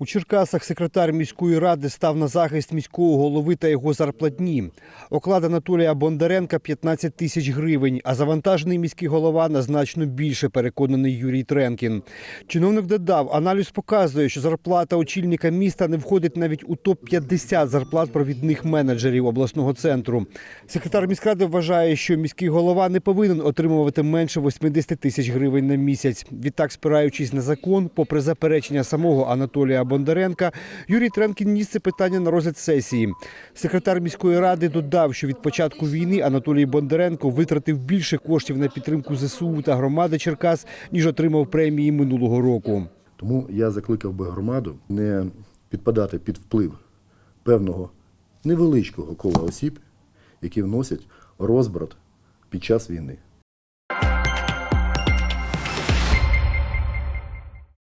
У Черкасах секретар міської ради став на захист міського голови та його зарплатні. Оклад Анатолія Бондаренка 15 тисяч гривень, а завантажений міський голова на значно більше, переконаний Юрій Тренкін. Чиновник додав, аналіз показує, що зарплата очільника міста не входить навіть у топ-50 зарплат провідних менеджерів обласного центру. Секретар міськради вважає, що міський голова не повинен отримувати менше 80 тисяч гривень на місяць. Відтак, спираючись на закон, попри заперечення самого Анатолія Бондаренка, Юрій Тренкін ніс це питання на розгляд сесії. Секретар міської ради додав, що від початку війни Анатолій Бондаренко витратив більше коштів на підтримку ЗСУ та громади Черкас, ніж отримав премії минулого року. Тому я закликав би громаду не підпадати під вплив певного невеличкого кола осіб, які вносять розбрат під час війни.